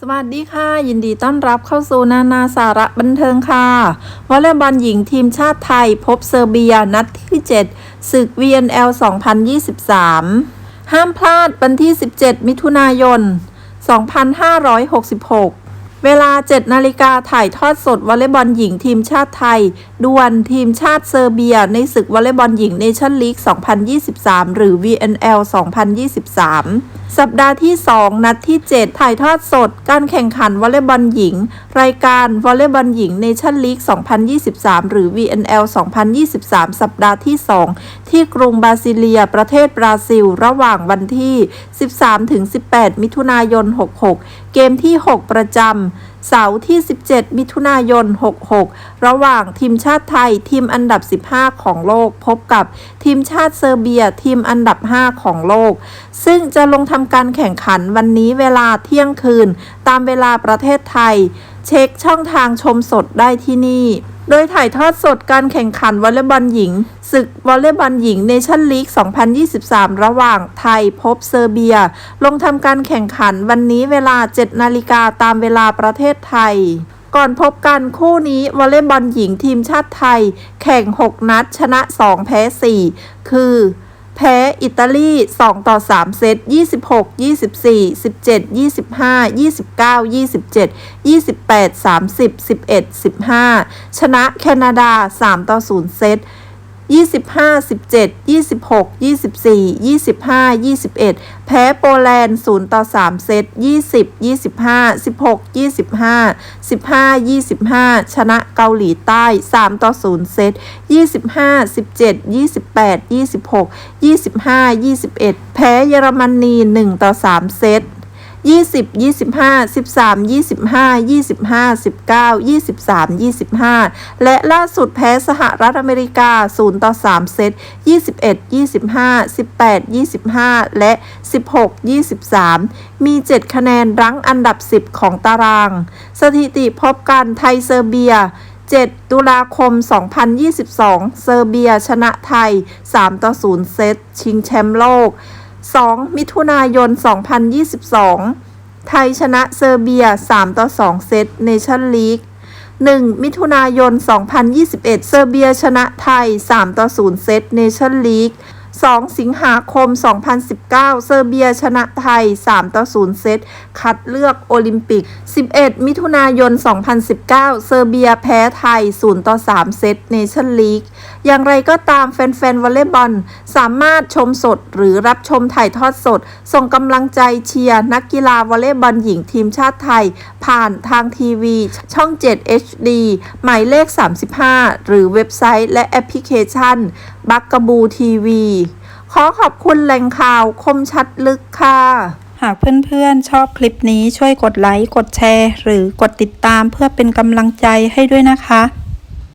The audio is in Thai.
สวัสดีค่ะ ยินดีต้อนรับเข้าสู่นานาสาระบันเทิงค่ะวอลเลย์บอลหญิงทีมชาติไทยพบเซอร์เบียนัดที่ 7 ศึก VNL 2023 ห้ามพลาดวันที่ 17 มิถุนายน 2566 เวลา 7 นาฬิกาถ่ายทอดสดวอลเลย์บอลหญิงทีมชาติไทยดวลทีมชาติเซอร์เบีย ในศึกวอลเลย์บอลหญิงเนชั่นลีก 2023 หรือ VNL 2023 สัปดาห์ที่ 2 นัดที่ 7 ถ่ายทอดสด การแข่งขันวอลเลย์บอลหญิง รายการวอลเลย์บอลหญิงเนชั่นลีก 2023 หรือ VNL 2023 สัปดาห์ที่ 2ที่กรุงบาซิเลียประเทศบราซิล ระหว่างวันที่ 13-18 มิถุนายน 66 เกมที่ 6 ประจำเสาร์ที่ 17 มิถุนายน 66 ระหว่างทีมชาติไทยทีมอันดับ 15 ของโลก พบกับทีมชาติเซอร์เบียทีมอันดับ 5 ของโลก ซึ่งจะลงทำการแข่งขันวันนี้เวลาเที่ยงคืน ตามเวลาประเทศไทย เช็คช่องทางชมสดได้ที่นี่ โดยถ่ายทอดสดการแข่งขันวอลเลย์บอลหญิง ศึกวอลเลย์บอลหญิงเนชั่นลีก 2023 ระหว่างไทยพบเซอร์เบีย ลงทำการแข่งขันวันนี้เวลา 7 นาฬิกาตามเวลาประเทศไทย ก่อนพบกันคู่นี้วอลเลย์บอลหญิงทีมชาติไทย แข่ง 6 นัดชนะ 2 แพ้ 4 คือ แพ้อิตาลี 2 ต่อ 3 เซต 26 24 17 25 29 27 28 30 11 15 ชนะแคนาดา 3 ต่อ 0 เซต 25 17 26 24 25 21 แพ้โปแลนด์0ต่อ3เซต20 25 16 25 15 25 ชนะเกาหลีใต้ 3 ต่อ0เซต25 17 28 26 25 21 แพ้เยอรมนี 1 ต่อ3เซต 20 25 13 25 25 19 23 25 และล่าสุดแพ้สหรัฐอเมริกา 0 ต่อ 3 เซต 21 25 18 25 และ 16 23 มี 7 คะแนนรั้งอันดับ 10 ของตาราง สถิติพบกันไทยเซอร์เบีย7 ตุลาคม 2022 เซอร์เบียชนะไทย 3 ต่อ 0 เซต ชิงแชมป์โลก 2 มิถุนายน 2022 ไทยชนะเซอร์เบีย 3 ต่อ 2 เซตเนชั่นลีก 1 มิถุนายน 2021 เซอร์เบียชนะไทย 3 ต่อ 0 เซตเนชั่นลีก 2 สิงหาคม 2019 เซอร์เบียชนะไทย 3 ต่อ 0 เซต คัดเลือกโอลิมปิก 11 มิถุนายน 2019 เซอร์เบียแพ้ไทย 0 ต่อ 3 เซตเนชั่นลีก อย่างไรก็ตามแฟนๆวอลเลย์บอลสามารถชมสดหรือรับชมถ่ายทอดสด ส่งกำลังใจเชียร์นักกีฬาวอลเลย์บอลหญิงทีมชาติไทย ผ่านทางทีวี ช่อง 7 HD หมายเลข 35 หรือเว็บไซต์และแอปพลิเคชันบักกบูทีวีขอขอบคุณแหล่งข่าวคมชัดลึกค่ะหากเพื่อนๆ ชอบคลิปนี้ช่วยกดไลค์ กดแชร์ หรือกดติดตามเพื่อเป็นกำลังใจให้ด้วยนะคะ